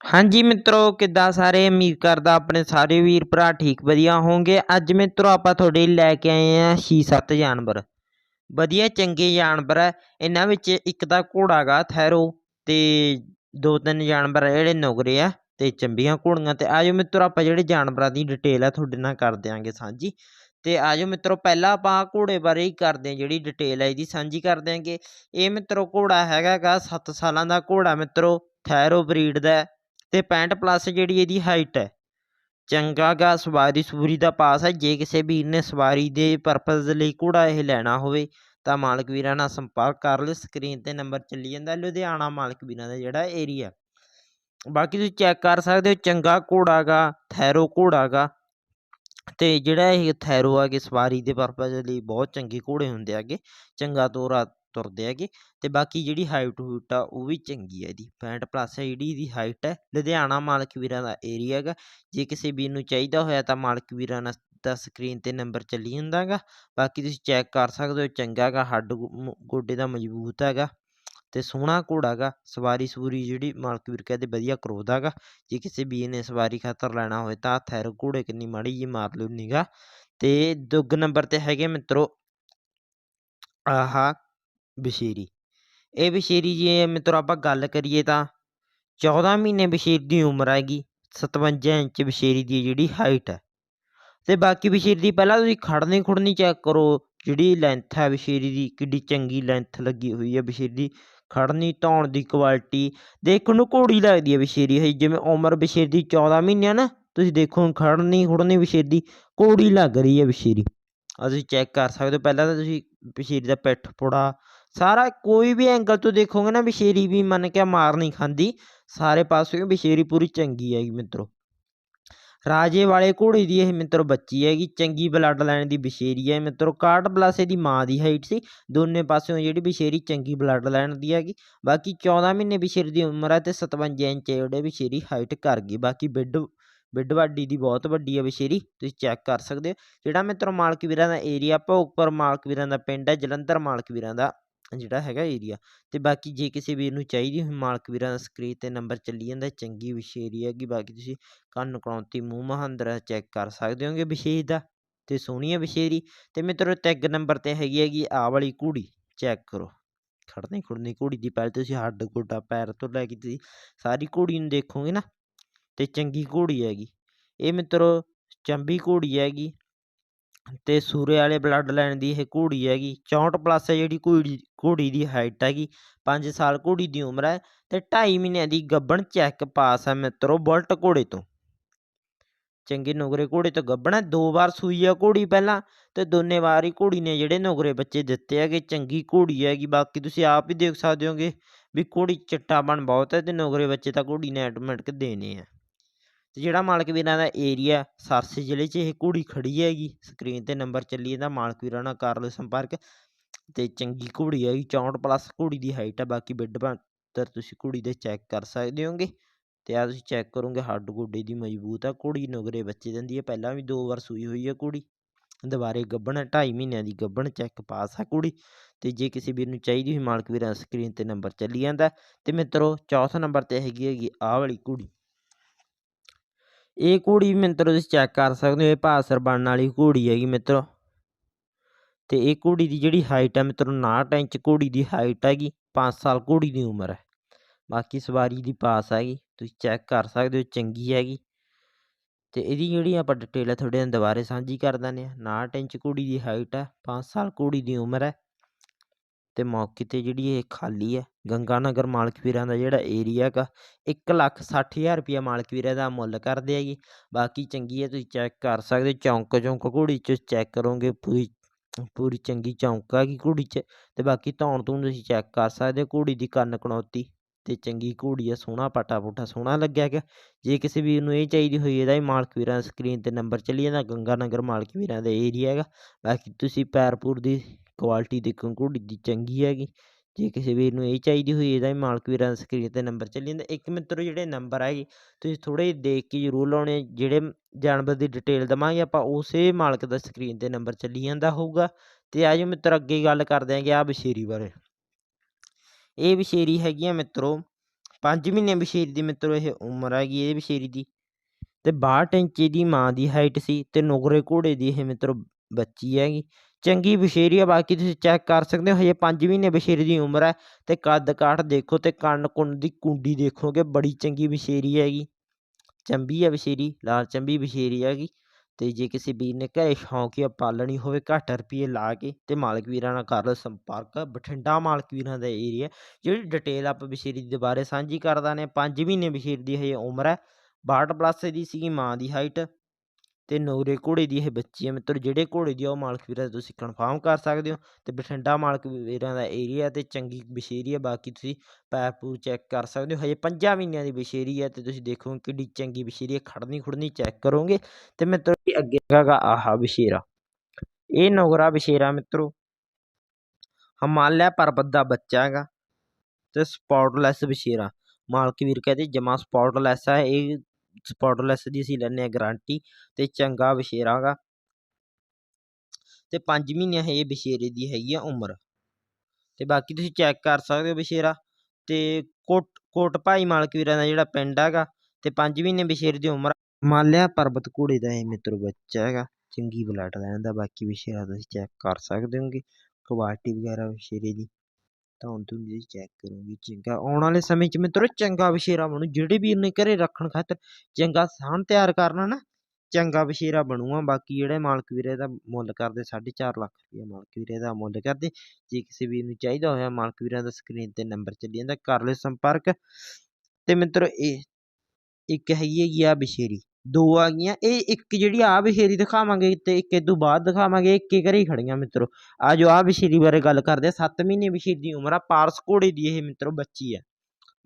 ਹਾਂਜੀ ਮਿੱਤਰੋ, ਕਿੱਦਾਂ ਸਾਰੇ? ਉਮੀਦ ਕਰਦਾ ਆਪਣੇ ਸਾਰੇ ਵੀਰ ਭਰਾ ਠੀਕ ਵਧੀਆ ਹੋਣਗੇ। ਅੱਜ ਮਿੱਤਰੋ, ਆਪਾਂ ਤੁਹਾਡੇ ਲਈ ਲੈ ਕੇ ਆਏ ਆ 6-7 ਜਾਨਵਰ। ਵਧੀਆ, ਚੰਗੇ ਜਾਨਵਰ ਹੈ। ਇਹਨਾਂ ਵਿੱਚ ਇੱਕ ਤਾਂ ਘੋੜਾ ਗਾ ਥੈਰੋ ਤੇ ਦੋ ਤਿੰਨ ਜਾਨਵਰ ਆ ਜਿਹੜੇ ਨੁਗਰੇ ਆ ਤੇ ਚੰਬੀਆਂ ਘੋੜੀਆਂ ਤੇ ਆਜੋ ਮਿੱਤਰੋ, ਆਪਾਂ ਜਿਹੜੇ ਜਾਨਵਰਾਂ ਦੀ ਡਿਟੇਲ ਆ ਤੁਹਾਡੇ ਨਾਲ ਕਰ ਦਿਆਂਗੇ ਸਾਂਝੀ। ਤੇ ਆਜੋ ਮਿੱਤਰੋ, ਪਹਿਲਾਂ ਆਪਾਂ ਘੋੜੇ ਬਾਰੇ ਹੀ ਕਰਦੇ ਹਾਂ, ਜਿਹੜੀ ਡਿਟੇਲ ਹੈ ਇਹਦੀ ਸਾਂਝੀ ਕਰ ਦਿਆਂਗੇ। ਇਹ ਮਿੱਤਰੋ ਘੋੜਾ ਹੈਗਾ ਗਾ 7 ਸਾਲਾਂ ਦਾ ਘੋੜਾ ਮਿੱਤਰੋ, ਥੈਰੋ ਬਰੀਡ ਦਾ ਤੇ 65 ਪਲੱਸ ਜਿਹੜੀ ਇਹਦੀ ਹਾਈਟ ਹੈ। ਚੰਗਾ ਗਾ, ਸਵਾਰੀ ਸਵੂਰੀ ਦਾ ਪਾਸ ਹੈ। ਜੇ ਕਿਸੇ ਵੀਰ ਨੇ ਸਵਾਰੀ ਦੇ ਪਰਪਸ ਲਈ ਘੋੜਾ ਇਹ ਲੈਣਾ ਹੋਵੇ, ਤਾਂ ਮਾਲਕ ਵੀਰਾਂ ਨਾਲ ਸੰਪਰਕ ਕਰ ਲਿਓ। ਸਕਰੀਨ ਤੇ ਨੰਬਰ ਚੱਲੀ ਜਾਂਦਾ ਲੁਧਿਆਣਾ ਮਾਲਕ ਵੀਰਾਂ ਦਾ ਜਿਹੜਾ ਏਰੀਆ ਬਾਕੀ ਤੁਸੀਂ ਚੈੱਕ ਕਰ ਸਕਦੇ ਹੋ, ਚੰਗਾ ਘੋੜਾ ਗਾ ਥੈਰੋ ਘੋੜਾ ਗਾ। ਤੇ ਜਿਹੜਾ ਇਹ ਥੈਰੋ ਆ ਕਿ ਸਵਾਰੀ ਦੇ ਪਰਪਸ ਲਈ ਬਹੁਤ ਚੰਗੇ ਘੋੜੇ ਹੁੰਦੇ ਆਗੇ ਚੰਗਾ ਤੋਰਾ ਤੁਰਦੇ ਹੈਗੇ ਤੇ ਬਾਕੀ ਜਿਹੜੀ ਹਾਈਟ ਹੂਟ ਆ ਉਹ ਵੀ ਚੰਗੀ ਹੈ ਇਹਦੀ। 65 ਪਲੱਸ ਹੈ ਜਿਹੜੀ ਇਹਦੀ ਹਾਈਟ ਹੈ ਲੁਧਿਆਣਾ ਮਾਲਕ ਵੀਰਾਂ ਦਾ ਏਰੀਆ ਹੈਗਾ। ਜੇ ਕਿਸੇ ਵੀਰ ਨੂੰ ਚਾਹੀਦਾ ਹੋਇਆ ਤਾਂ ਮਾਲਕ ਵੀਰਾਂ ਨਾਲ ਦਾ ਸਕਰੀਨ ਤੇ ਨੰਬਰ ਚੱਲੀ ਜਾਂਦਾ ਗਾ ਬਾਕੀ ਤੁਸੀਂ ਚੈੱਕ ਕਰ ਸਕਦੇ ਹੋ, ਚੰਗਾ ਗਾ ਹੱਡ ਗੋ- ਗੋਡੇ ਦਾ ਮਜ਼ਬੂਤ ਹੈਗਾ ਤੇ ਸੋਹਣਾ ਘੋੜਾ ਗਾ ਸਵਾਰੀ ਸਵੂਰੀ ਜਿਹੜੀ ਮਾਲਕ ਵੀਰ ਕਹਿੰਦੇ ਵਧੀਆ ਕਰੋਦਾ ਗਾ ਜੇ ਕਿਸੇ ਵੀਰ ਨੇ ਸਵਾਰੀ ਖਾਤਰ ਲੈਣਾ ਹੋਵੇ ਤਾਂ ਥੈਰ ਘੋੜੇ ਕਿੰਨੀ ਮਾੜੀ ਜੀ ਮਾਰ ਲਿਓ ਨਿਗਾ। ਤੇ ਦੁੱਗ ਨੰਬਰ ਤੇ ਹੈਗੇ ਮਿੱਤਰੋ, ਆਹਾ ਬਸ਼ੀਰੀ ਇਹ ਬਸ਼ੀਰੀ ਜੇ ਮਿੱਤਰੋ ਆਪਾਂ ਗੱਲ ਕਰੀਏ ਤਾਂ 14 ਮਹੀਨੇ ਬਸ਼ੀਰ ਦੀ ਉਮਰ ਹੈਗੀ 57 ਇੰਚ ਬਸ਼ੀਰੀ ਦੀ ਜਿਹੜੀ ਹਾਈਟ ਹੈ ਤੇ ਬਾਕੀ ਬਸ਼ੀਰ ਦੀ ਪਹਿਲਾਂ ਤੁਸੀਂ ਖੜਨੀ ਖੁੜਨੀ ਚੈੱਕ ਕਰੋ ਜਿਹੜੀ ਲੈਂਥ ਹੈ ਬਸ਼ੀਰੀ ਦੀ ਕਿੱਡੀ ਚੰਗੀ ਲੈਂਥ ਲੱਗੀ ਹੋਈ ਹੈ ਬਸ਼ੀਰ ਦੀ ਖੜਨੀ ਧੌਣ ਦੀ ਕੁਆਲਿਟੀ ਦੇਖਣ ਨੂੰ ਘੋੜੀ ਲੱਗਦੀ ਹੈ ਬਸ਼ੀਰੀ ਹੈ ਜਿਵੇਂ ਉਮਰ ਬਸ਼ੀਰ ਦੀ 14 ਮਹੀਨੇ ਆ ਨਾ ਤੁਸੀਂ ਦੇਖੋ ਖੜਨੀ ਖੁੜਨੀ ਬਸ਼ੀਰ ਦੀ ਘੋੜੀ ਲੱਗ ਰਹੀ ਹੈ ਬਸ਼ੀਰੀ ਆ ਤੁਸੀਂ ਚੈੱਕ ਕਰ ਸਕਦੇ ਹੋ ਪਹਿਲਾਂ ਤਾਂ ਤੁਸੀਂ ਬਸ਼ੀਰੀ ਦਾ ਪਿੱਠ ਪੁੜਾ, ਸਾਰਾ ਕੋਈ ਵੀ ਐਂਗਲ ਤੋਂ ਦੇਖੋਗੇ ਨਾ ਬਸ਼ੀਰੀ ਵੀ ਮੰਨ ਕੇ ਮਾਰ ਨਹੀਂ ਖਾਂਦੀ, ਸਾਰੇ ਪਾਸੇ ਬਸ਼ੀਰੀ ਪੂਰੀ ਚੰਗੀ ਹੈਗੀ ਮਿੱਤਰੋ। ਰਾਜੇ ਵਾਲੇ ਘੋੜੇ ਦੀ ਇਹ ਮਿੱਤਰੋ ਬੱਚੀ ਹੈਗੀ, ਚੰਗੀ ਬਲੱਡ ਲਾਈਨ ਦੀ ਬਸ਼ੇਰੀ ਹੈ ਮਿੱਤਰੋ 61 ਪਲੱਸ ਇਹਦੀ ਮਾਂ ਦੀ ਹਾਈਟ ਸੀ, ਦੋਨੇ ਪਾਸਿਓਂ ਜਿਹੜੀ ਬਸ਼ੇਰੀ ਚੰਗੀ ਬਲੱਡ ਲਾਈਨ ਦੀ ਹੈਗੀ, ਬਾਕੀ 14 ਮਹੀਨੇ ਬਸ਼ੇਰੀ ਦੀ ਉਮਰ ਹੈ ਤੇ 57 ਇੰਚ ਜਿਹੜੇ ਬਸ਼ੇਰੀ ਹਾਈਟ ਕਰ ਗਈ, ਬਾਕੀ ਬਿੱਡ ਬਿੱਡ ਵੱਡੀ ਦੀ ਬਹੁਤ ਵੱਡੀ ਹੈ ਬਸ਼ੇਰੀ, ਤੁਸੀਂ ਚੈੱਕ ਕਰ ਸਕਦੇ ਹੋ। ਜਿਹੜਾ ਮਿੱਤਰੋ ਮਾਲਕ ਵੀਰਾਂ ਦਾ ਏਰੀਆ ਭੋਗਪੁਰ ਮਾਲਕ ਵੀਰਾਂ ਦਾ ਪਿੰਡ ਹੈ ਜਲੰਧਰ ਮਾਲਕ ਵੀਰਾਂ ਦਾ ਜਿਹੜਾ ਹੈਗਾ ਏਰੀਆ ਤੇ ਬਾਕੀ ਜੇ ਕਿਸੇ ਵੀਰ ਨੂੰ ਚਾਹੀਦੀ ਹੋਈ ਮਾਲਕ ਵੀਰਾਂ ਦਾ ਸਕਰੀਨ ਤੇ ਨੰਬਰ ਚੱਲੀ ਜਾਂਦਾ, ਚੰਗੀ ਵਿਸ਼ੇਰੀ ਹੈਗੀ, ਬਾਕੀ ਤੁਸੀਂ ਕੰਨ ਕਣੌਤੀ, ਮੂੰਹ ਮਹਾਂਦਰਾ ਚੈੱਕ ਕਰ ਸਕਦੇ ਹੋਗੇ ਵਿਸ਼ੇਸ਼ ਦਾ, ਤੇ ਸੋਹਣੀ ਹੈ ਵਿਸ਼ੇਰੀ ਤੇ ਮਿੱਤਰੋ ਟੈਗ ਨੰਬਰ ਤੇ ਹੈਗੀ ਹੈਗੀ ਆ ਵਾਲੀ ਘੋੜੀ ਚੈੱਕ ਕਰੋ। ਖੜਨੀ ਖੁੜਨੀ ਘੋੜੀ ਦੀ ਪਹਿਲੇ ਤੁਸੀਂ ਹੱਡ ਗੋਡਾ ਪੈਰ ਤੋਂ ਲੈ ਕੇ ਤੁਸੀਂ ਸਾਰੀ ਘੋੜੀ ਨੂੰ ਦੇਖੋਗੇ ਨਾ ਤੇ ਚੰਗੀ ਘੋੜੀ ਹੈਗੀ। ਇਹ ਮਿੱਤਰੋ ਚੰਬੀ ਘੋੜੀ ਹੈਗੀ ਤੇ ਸੂਰੇ ਵਾਲੇ ਬਲੱਡ ਲਾਈਨ ਦੀ ਇਹ ਘੋੜੀ ਹੈਗੀ। 64 ਪਲੱਸ ਹੈ ਜਿਹੜੀ ਘੋੜੀ ਘੋੜੀ ਦੀ ਹਾਈਟ ਹੈਗੀ। 5 ਸਾਲ ਘੋੜੀ ਦੀ ਉਮਰ ਹੈ ਤੇ 2.5 ਮਹੀਨਿਆਂ ਦੀ ਗੱਬਣ ਚੈੱਕ ਪਾਸ ਹੈ ਮਿੱਤਰੋ ਬੁਲਟ ਘੋੜੇ ਤੋਂ। ਚੰਗੇ ਨੁਗਰੇ ਘੋੜੇ ਤੋਂ ਗੱਬਣ ਹੈ। ਦੋ ਵਾਰ ਸੂਈ ਆ ਘੋੜੀ ਪਹਿਲਾਂ ਤੇ ਦੋਨੇ ਵਾਰ ਹੀ ਘੋੜੀ ਨੇ ਜਿਹੜੇ ਨੁਗਰੇ ਬੱਚੇ ਦਿੱਤੇ ਹੈਗੇ। ਚੰਗੀ ਘੋੜੀ ਹੈਗੀ। ਬਾਕੀ ਤੁਸੀਂ ਆਪ ਹੀ ਦੇਖ ਸਕਦੇ ਹੋਗੇ ਵੀ ਘੋੜੀ ਚਿੱਟਾਪਣ ਬਹੁਤ ਹੈ ਤੇ ਨੁਗਰੇ ਬੱਚੇ ਤਾਂ ਘੋੜੀ ਨੇ ਆਟੋਮੈਟਿਕ ਦੇਣੇ ਆ। ਤੇ ਜਿਹੜਾ ਮਾਲਕ ਵੀਰਾਂ ਦਾ ਏਰੀਆ ਸਰਸੇ ਜ਼ਿਲ੍ਹੇ 'ਚ ਇਹ ਘੋੜੀ ਖੜੀ ਹੈਗੀ ਸਕਰੀਨ ਤੇ ਨੰਬਰ ਚੱਲੀ ਜਾਂਦਾ ਮਾਲਕ ਵੀਰਾਂ ਨਾਲ ਕਰ ਲਓ ਸੰਪਰਕ ਤੇ ਚੰਗੀ ਘੋੜੀ ਹੈਗੀ 64 ਪਲੱਸ ਘੋੜੀ ਦੀ ਹਾਈਟ ਹੈ ਬਾਕੀ ਬਿੱਡ ਬੰਤਰ ਤੁਸੀਂ ਘੋੜੀ ਦੇ ਚੈੱਕ ਕਰ ਸਕਦੇ ਹੋਗੇ ਤੇ ਆ ਤੁਸੀਂ ਚੈੱਕ ਕਰੋਗੇ ਹੱਡ ਗੋਡੇ ਦੀ ਮਜ਼ਬੂਤ ਆ, ਘੋੜੀ ਨੁਗਰੇ ਬੱਚੇ ਦਿੰਦੀ ਹੈ ਪਹਿਲਾਂ ਵੀ ਦੋ ਵਾਰ ਸੂਈ ਹੋਈ ਹੈ ਘੋੜੀ, ਦੁਬਾਰੇ ਗੱਬਣ 2.5 ਮਹੀਨਿਆਂ ਦੀ ਗੱਬਣ ਚੈੱਕ ਪਾਸ ਆ ਕੁੜੀ ਤੇ ਜੇ ਕਿਸੇ ਵੀਰ ਨੂੰ ਚਾਹੀਦੀ ਹੋਈ ਮਾਲਕ ਵੀਰਾਂ ਸਕਰੀਨ ਤੇ ਨੰਬਰ ਚੱਲੀ ਜਾਂਦਾ ਤੇ ਮਿੱਤਰੋ ਚੌਥਾ ਨੰਬਰ ਤੇ ਹੈਗੀ ਹੈਗੀ ਆਹ ਵਾਲੀ ਘੋੜੀ। ਇਹ ਘੋੜੀ ਵੀ ਮਿੱਤਰੋ ਤੁਸੀਂ ਚੈੱਕ ਕਰ ਸਕਦੇ ਹੋ, ਇਹ ਭਾਸਰ ਬਣਨ ਵਾਲੀ ਘੋੜੀ ਹੈਗੀ ਮਿੱਤਰੋ। ਤੇ ਇਹ ਘੋੜੀ ਦੀ ਜਿਹੜੀ ਹਾਈਟ ਹੈ ਮਿੱਤਰੋ 59 ਇੰਚ ਘੋੜੀ ਦੀ ਹਾਈਟ ਹੈਗੀ 5 ਸਾਲ ਘੋੜੀ ਦੀ ਉਮਰ ਹੈ। ਬਾਕੀ ਸਵਾਰੀ ਦੀ ਪਾਸ ਹੈਗੀ, ਤੁਸੀਂ ਚੈੱਕ ਕਰ ਸਕਦੇ ਹੋ, ਚੰਗੀ ਹੈਗੀ। ਤੇ ਇਹਦੀ ਜਿਹੜੀ ਆਪਾਂ ਡਿਟੇਲ ਹੈ ਤੁਹਾਡੇ ਨਾਲ ਦੁਬਾਰੇ ਸਾਂਝੀ ਕਰ ਦਿੰਦੇ ਹਾਂ। 59 ਇੰਚ ਘੋੜੀ ਦੀ ਹਾਈਟ ਹੈ 5 ਸਾਲ ਘੋੜੀ ਦੀ ਉਮਰ ਹੈ। ਤੇ ਮੌਕੇ ਤੇ ਜਿਹੜੀ ਇਹ ਖਾਲੀ ਹੈ ਗੰਗਾ ਨਗਰ ਮਾਲਕ ਵੀਰਾਂ ਦਾ ਜਿਹੜਾ ਏਰੀਆ ਹੈਗਾ 1 ਲੱਖ 60000 ਰੁਪਇਆ ਮਾਲਕ ਵੀਰਾਂ ਦਾ ਮੁੱਲ ਕਰਦੇ ਹੈਗੇ। ਬਾਕੀ ਚੰਗੀ ਹੈ, ਤੁਸੀਂ ਚੈੱਕ ਕਰ ਸਕਦੇ ਹੋ, ਚੌਂਕ ਚੌਂਕ ਘੋੜੀ 'ਚ ਚੈੱਕ ਕਰੋਗੇ, ਪੂਰੀ ਪੂਰੀ ਚੰਗੀ ਚੌਂਕ ਹੈਗੀ ਘੋੜੀ 'ਚ ਤੇ ਬਾਕੀ ਧੌਣ ਧੂਣ ਤੁਸੀਂ ਚੈੱਕ ਕਰ ਸਕਦੇ ਹੋ, ਘੋੜੀ ਦੀ ਕੰਨ ਕਣੌਤੀ ਤੇ ਚੰਗੀ ਘੋੜੀ ਆ, ਸੋਹਣਾ ਪਾਟਾ ਪੂਟਾ ਸੋਹਣਾ ਲੱਗਿਆ ਹੈਗਾ। ਜੇ ਕਿਸੇ ਵੀਰ ਨੂੰ ਇਹ ਚਾਹੀਦੀ ਹੋਈ ਇਹਦਾ ਵੀ ਮਾਲਕ ਵੀਰਾਂ ਸਕਰੀਨ ਤੇ ਨੰਬਰ ਚੱਲੀ ਜਾਂਦਾ ਗੰਗਾ ਨਗਰ ਮਾਲਕ ਵੀਰਾਂ ਦਾ ਏਰੀਆ ਹੈਗਾ। ਬਾਕੀ ਤੁਸੀਂ ਪੈਰਪੁਰ ਦੀ ਕੁਆਲਿਟੀ ਦੇਖੋ ਘੋੜੀ ਦੀ ਚੰਗੀ ਹੈਗੀ। ਜੇ ਕਿਸੇ ਵੀਰ ਨੂੰ ਇਹ ਚਾਹੀਦੀ ਹੋਈ, ਇਹਦਾ ਵੀ ਮਾਲਕ ਵੀਰਾਂ ਦਾ ਸਕਰੀਨ ਤੇ ਨੰਬਰ ਚੱਲੀ ਜਾਂਦਾ। ਇੱਕ ਮਿੱਤਰੋ, ਜਿਹੜੇ ਨੰਬਰ ਹੈਗੇ, ਤੁਸੀਂ ਥੋੜੇ ਦੇਖ ਕੇ ਜ਼ਰੂਰ ਲਾਉਣੇ ਜਿਹੜੇ ਜਾਨਵਰ ਦੀ ਡਿਟੇਲ ਦਵਾਂਗੇ ਆਪਾਂ, ਉਸੇ ਮਾਲਕ ਦਾ ਸਕਰੀਨ ਤੇ ਨੰਬਰ ਚੱਲੀ ਜਾਂਦਾ ਹੋਊਗਾ। ਤੇ ਆਜੋ ਮਿੱਤਰ, ਅੱਗੇ ਗੱਲ ਕਰਦੇ ਆਂਗੇ ਆ ਬਸ਼ੇਰੀ ਬਾਰੇ। ਇਹ ਬਸ਼ੇਰੀ ਹੈਗੀ ਆ ਮਿੱਤਰੋ 5 ਮਹੀਨੇ ਬਸ਼ੀਰ ਦੀ ਮਿੱਤਰੋ, ਇਹ ਉਮਰ ਹੈਗੀ ਇਹ ਬਸ਼ੀਰੀ ਦੀ। ਤੇ 62 ਇੰਚ ਦੀ ਮਾਂ ਦੀ ਹਾਈਟ ਸੀ ਤੇ ਨੁਗਰੇ ਘੋੜੇ ਦੀ ਇਹ ਮਿੱਤਰੋ ਬੱਚੀ ਹੈਗੀ। ਚੰਗੀ ਬਸ਼ੇਰੀ ਆ, ਬਾਕੀ ਤੁਸੀਂ ਚੈੱਕ ਕਰ ਸਕਦੇ ਹੋ, ਹਜੇ 5 ਮਹੀਨੇ ਬਸ਼ੇਰੀ ਦੀ ਉਮਰ ਹੈ ਤੇ ਕੱਦ ਕਾਠ ਦੇਖੋ ਤੇ ਕੰਨ ਕੁੰਨ ਦੀ ਕੁੰਡੀ ਦੇਖੋਗੇ, ਬੜੀ ਚੰਗੀ ਬਸ਼ੇਰੀ ਹੈਗੀ। ਚੰਬੀ ਹੈ ਬਸ਼ੇਰੀ ਲਾਲ ਚੰਬੀ ਬਸ਼ੇਰੀ ਹੈਗੀ ਤੇ ਜੇ ਕਿਸੇ ਵੀਰ ਨੇ ਘਰੇ ਸ਼ੌਂਕੀਆ ਪਾਲਣੀ ਹੋਵੇ, ਘੱਟ ਰੁਪਏ ਲਾ ਕੇ ਤੇ ਮਾਲਕ ਵੀਰਾਂ ਨਾਲ ਕਰ ਲਓ ਸੰਪਰਕ। ਬਠਿੰਡਾ ਮਾਲਕ ਵੀਰਾਂ ਦਾ ਏਰੀਆ ਜਿਹੜੀ ਡਿਟੇਲ ਆਪਾਂ ਬਸ਼ੇਰੀ ਦੇ ਬਾਰੇ ਸਾਂਝੀ ਕਰਦਾ ਨੇ 5 ਮਹੀਨੇ ਬਸ਼ੇਰੀ ਦੀ ਹਜੇ ਉਮਰ ਹੈ 62 ਪਲੱਸ ਦੀ ਸੀਗੀ, ਮਾਂ ਦੀ ਹਾਈਟ ਤੇ ਨੂਰੇ ਘੋੜੇ ਦੀ ਇਹ ਬੱਚੀ ਹੈ ਮਿੱਤਰ ਜਿਹੜੇ ਘੋੜੇ ਦੀ ਆ, ਉਹ ਮਾਲਕ ਵੀਰਾਂ ਦਾ ਤੁਸੀਂ ਕਨਫਰਮ ਕਰ ਸਕਦੇ ਹੋ ਤੇ ਬਠਿੰਡਾ ਮਾਲਕ ਵੀਰਾਂ ਦਾ ਏਰੀਆ ਤੇ ਚੰਗੀ ਬਸ਼ੇਰੀ ਹੈ, ਬਾਕੀ ਤੁਸੀਂ ਪੈਪ ਪੂ ਚੈੱਕ ਕਰ ਸਕਦੇ ਹੋ। ਹਜੇ 5 ਮਹੀਨਿਆਂ ਦੀ ਬਸ਼ੇਰੀ ਹੈ ਤੇ ਤੁਸੀਂ ਦੇਖੋ ਕਿੱਡੀ ਚੰਗੀ ਬਸ਼ੇਰੀ ਹੈ, ਖੜਨੀ ਖੁੜਨੀ ਚੈੱਕ ਕਰੋਗੇ ਤੇ ਮਿੱਤਰੋ ਅੱਗੇ ਹੈਗਾ ਆਹ ਬਸ਼ੇਰਾ। ਇਹ ਨੋਗਰਾ ਬਸ਼ੇਰਾ ਮਿੱਤਰੋ, ਹਮਾਲਿਆ ਪਰਬਤ ਦਾ ਬੱਚਾ ਹੈਗਾ ਤੇ ਸਪੌਟਲੈਸ ਬਸ਼ੇਰਾ। ਮਾਲਕ ਵੀਰ ਕਹਿੰਦੇ ਜਮਾ ਸਪੌਟਲੈਸ ਹੈ, ਇਹ ਸਪੋਟਲੈਸ ਦੀ ਅਸੀਂ ਲੈਂਦੇ ਹਾਂ ਗਰੰਟੀ ਤੇ ਚੰਗਾ ਬਸ਼ੇਰਾ ਗਾ ਤੇ 5 ਮਹੀਨੇ ਇਹ ਬਸ਼ੇਰੇ ਦੀ ਹੈਗੀ ਆ ਉਮਰ। ਤੇ ਬਾਕੀ ਤੁਸੀਂ ਚੈੱਕ ਕਰ ਸਕਦੇ ਹੋ ਬਸ਼ੇਰਾ ਤੇ ਕੋਟ ਕੋਟ ਭਾਈ ਮਾਲਕ ਵੀਰਾਂ ਦਾ ਜਿਹੜਾ ਪਿੰਡ ਹੈਗਾ ਤੇ ਪੰਜ ਮਹੀਨੇ ਬਸ਼ੇਰੇ ਦੀ ਉਮਰ ਮਾਲਿਆ ਪਰਬਤ ਘੋੜੇ ਦਾ ਇਹ ਮਿੱਤਰ ਬੱਚਾ ਹੈਗਾ, ਚੰਗੀ ਬਲੱਡ ਲੈਣ ਦਾ, ਬਾਕੀ ਬਸ਼ੇਰਾ ਤੁਸੀਂ ਚੈੱਕ ਕਰ ਸਕਦੇ ਹੋਗੇ। ਕੁਆਲਿਟੀ ਵਗੈਰਾ ਬਸ਼ੇਰੇ ਦੀ। ਤਾਂ ਹੁਣ ਤੁਸੀਂ ਚੈੱਕ ਕਰੋਗੇ, ਚੰਗਾ ਆਉਣ ਵਾਲੇ ਸਮੇਂ 'ਚ ਮਿੱਤਰੋ ਚੰਗਾ ਬਸ਼ੇਰਾ ਬਣੂ, ਜਿਹੜੇ ਵੀਰ ਨੇ ਘਰੇ ਰੱਖਣ ਖਾਤਰ ਚੰਗਾ ਸਾਨ ਤਿਆਰ ਕਰਨਾ ਨਾ, ਚੰਗਾ ਬਸ਼ੇਰਾ ਬਣੂਗਾ, ਬਾਕੀ ਜਿਹੜੇ ਮਾਲਕ ਵੀਰੇ ਦਾ ਮੁੱਲ ਕਰਦੇ 4.5 ਲੱਖ ਰੁਪਏ ਮਾਲਕ ਵੀਰੇ ਦਾ ਮੁੱਲ ਕਰਦੇ, ਜੇ ਕਿਸੇ ਵੀਰ ਨੂੰ ਚਾਹੀਦਾ ਹੋਇਆ ਮਾਲਕ ਵੀਰਾਂ ਦਾ ਸਕਰੀਨ ਤੇ ਨੰਬਰ ਚੱਲੀ ਜਾਂਦਾ, ਕਰ ਲਿਓ ਸੰਪਰਕ। ਤੇ ਮਿੱਤਰੋ, ਇਹ ਇੱਕ ਹੈਗੀ ਹੈਗੀ ਆ ਬਸ਼ੇਰੀ ਦੋ ਆ ਗਈਆਂ। ਇਹ ਇੱਕ ਜਿਹੜੀ ਆ ਬਸ਼ੇਰੀ ਦਿਖਾਵਾਂਗੇ ਤੇ ਇੱਕ ਤੋਂ ਬਾਅਦ ਦਿਖਾਵਾਂਗੇ, ਇੱਕ ਹੀ ਘਰੇ ਖੜੀਆਂ ਮਿੱਤਰੋ। ਆ ਜੋ ਆ ਬਸ਼ੇਰੀ ਬਾਰੇ ਗੱਲ ਕਰਦੇ ਆ 7 ਮਹੀਨੇ ਬਸ਼ੇਰੀ ਦੀ ਉਮਰ ਆ, ਪਾਰਸ ਘੋੜੇ ਦੀ ਇਹ ਮਿੱਤਰੋ ਬੱਚੀ ਆ।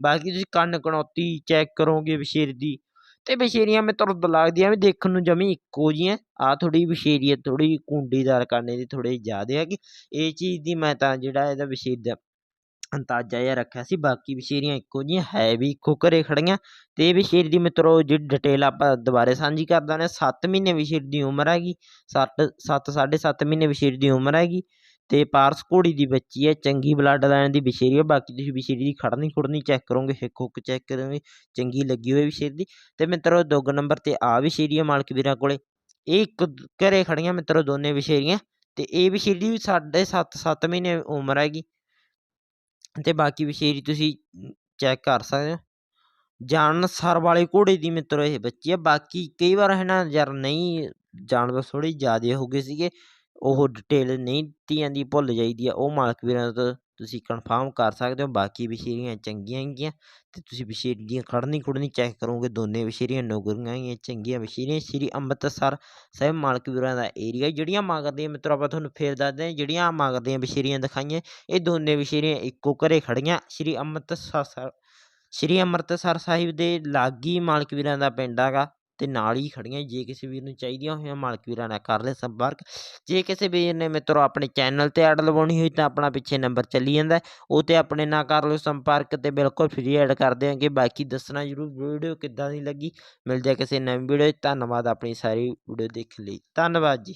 ਬਾਕੀ ਤੁਸੀਂ ਕੰਨ ਕਣੌਤੀ ਚੈੱਕ ਕਰੋਗੇ ਬਸ਼ੇਰੀ ਦੀ ਤੇ ਬਸ਼ੇਰੀਆਂ ਮਿੱਤਰੋ ਲੱਗਦੀਆਂ ਵੀ ਦੇਖਣ ਨੂੰ ਜਮੀ ਇੱਕੋ ਜੀਆਂ ਆ ਥੋੜੀ ਬਸ਼ੇਰੀ ਹੈ ਥੋੜੀ ਕੁੰਡੀਦਾਰ ਕਰਨੇ ਦੀ ਥੋੜੀ ਜ਼ਿਆਦਾ ਹੈਗੀ। ਇਹ ਚੀਜ਼ ਦੀ ਮੈਂ ਤਾਂ ਜਿਹੜਾ ਇਹਦਾ ਬਸ਼ੇਰੀ ਦਾ ਅੰਦਾਜ਼ਾ ਜਿਹਾ ਰੱਖਿਆ ਸੀ, ਬਾਕੀ ਬਸ਼ੇਰੀਆਂ ਇੱਕੋ ਜਿਹੀਆਂ ਹੈ ਵੀ ਇੱਕੋ ਘਰੇ ਖੜੀਆਂ ਤੇ ਇਹ ਬਸ਼ੇਰੀ ਦੀ ਮਿੱਤਰੋ, ਜਿਹੜੀ ਡਿਟੇਲ ਆਪਾਂ ਦੁਬਾਰੇ ਸਾਂਝੀ ਕਰ ਦਿੰਦੇ 7 ਮਹੀਨੇ ਬਸ਼ੇਰੀ ਦੀ ਉਮਰ ਹੈਗੀ। 7 7 7.5 ਮਹੀਨੇ ਬਸ਼ੇਰੀ ਦੀ ਉਮਰ ਹੈਗੀ। ਤੇ ਪਾਰਸ ਘੋੜੀ ਦੀ ਬੱਚੀ ਹੈ, ਚੰਗੀ ਬਲੱਡ ਲਾਈਨ ਦੀ ਬਸ਼ੇਰੀ ਹੈ। ਬਾਕੀ ਤੁਸੀਂ ਬਸ਼ੇਰੀ ਦੀ ਖੜਨੀ ਖੁੜਨੀ ਚੈੱਕ ਕਰੋਗੇ ਹਿੱਕ ਹੁੱਕ ਚੈੱਕ ਕਰੋਗੇ, ਚੰਗੀ ਲੱਗੀ ਹੋਈ ਬਸ਼ੇਰੀ ਦੀ। ਤੇ ਮਿੱਤਰੋ, ਦੁੱਗ ਨੰਬਰ ਤੇ ਆ ਵਿਸ਼ੇਰੀ ਹੈ ਮਾਲਕ ਵੀਰਾਂ ਕੋਲੇ। ਇਹ ਇੱਕ ਘਰੇ ਖੜੀਆਂ ਮਿੱਤਰੋ, ਦੋਨੇ ਬਸ਼ੇਰੀਆਂ ਤੇ ਇਹ ਬਸ਼ੇਰੀ ਵੀ 7.5 7 ਮਹੀਨੇ ਉਮਰ ਹੈਗੀ। ਅਤੇ ਬਾਕੀ ਬਸ਼ੇਰੀ ਤੁਸੀਂ ਚੈੱਕ ਕਰ ਸਕਦੇ ਹੋ। ਜਾਨ ਸਰ ਵਾਲੇ ਘੋੜੇ ਦੀ ਮਿੱਤਰੋ ਇਹ ਬੱਚੀ ਆ, ਬਾਕੀ ਕਈ ਵਾਰ ਹੈ ਨਾ ਯਾਰ ਨਹੀਂ ਜਾਨਵਰ ਥੋੜੀ ਜ਼ਿਆਦਾ ਹੋ ਗਏ ਸੀਗੇ, ਉਹ ਡਿਟੇਲ ਨਹੀਂ ਦਿੱਤੀ ਜਾਂਦੀ ਭੁੱਲ ਜਾਈਦੀ ਆ, ਉਹ ਮਾਲਕ ਵੀਰਾਂ ਤੋਂ ਤੁਸੀਂ ਕਨਫਰਮ ਕਰ ਸਕਦੇ ਹੋ, ਬਾਕੀ ਬਸ਼ੇਰੀਆਂ ਚੰਗੀਆਂ ਹੈਗੀਆਂ ਤੇ ਤੁਸੀਂ ਬਸ਼ੇਰੀ ਦੀਆਂ ਖੜਨੀ ਖੁੜਨੀ ਚੈੱਕ ਕਰੋਗੇ, ਦੋਨੇ ਬਸ਼ੇਰੀਆਂ ਨੌਕਰੀਆਂ ਹੈਗੀਆਂ, ਚੰਗੀਆਂ ਬਸ਼ੇਰੀਆਂ ਸ਼੍ਰੀ ਅੰਮ੍ਰਿਤਸਰ ਸਾਹਿਬ ਮਾਲਕ ਵੀਰਾਂ ਦਾ ਏਰੀਆ ਜਿਹੜੀਆਂ ਮੰਗਦੇ ਮਿੱਤਰੋ ਆਪਾਂ ਤੁਹਾਨੂੰ ਫੇਰ ਦੱਸਦੇ ਹਾਂ ਜਿਹੜੀਆਂ ਮੰਗਦੇ ਬਸ਼ੇਰੀਆਂ ਦਿਖਾਈਆਂ, ਇਹ ਦੋਨੇ ਬਸ਼ੇਰੀਆਂ ਇੱਕੋ ਘਰੇ ਖੜੀਆਂ ਸ਼੍ਰੀ ਅੰਮ੍ਰਿਤਸਰ ਸ਼੍ਰੀ ਅੰਮ੍ਰਿਤਸਰ ਸਾਹਿਬ ਦੇ ਲਾਗੀ ਮਾਲਕ ਵੀਰਾਂ ਦਾ ਪਿੰਡ ਹੈਗਾ ਤੇ ਨਾਲ ਹੀ ਖੜੀਆਂ ਜੇ ਕਿਸੇ ਵੀਰ ਨੂੰ ਚਾਹੀਦੀਆਂ ਹੋਈਆਂ, ਮਾਲਕ ਵੀਰਾਂ ਨਾਲ ਕਰ ਲੈ ਸੰਪਰਕ। ਜੇ ਕਿਸੇ ਵੀਰ ਨੇ ਮਿੱਤਰੋ ਆਪਣੇ ਚੈਨਲ ਤੇ ਐਡ ਲਵਾਉਣੀ ਹੋਈ ਤਾਂ ਆਪਣਾ ਪਿੱਛੇ ਨੰਬਰ ਚੱਲੀ ਜਾਂਦਾ ਉਹ ਤੇ ਆਪਣੇ ਨਾਲ ਕਰ ਲਓ ਸੰਪਰਕ ਤੇ ਬਿਲਕੁਲ ਫ੍ਰੀ ਐਡ ਕਰ ਦਿਆਂਗੇ। ਬਾਕੀ ਦੱਸਣਾ ਜਰੂਰ, ਵੀਡੀਓ ਕਿੱਦਾਂ ਦੀ ਲੱਗੀ? ਮਿਲ ਜਾ ਕਿਸੇ ਨਵੀਂ ਵੀਡੀਓ ਧੰਨਵਾਦ ਆਪਣੀ ਸਾਰੀ ਵੀਡੀਓ ਦੇਖ ਲਈ। ਧੰਨਵਾਦ ਜੀ।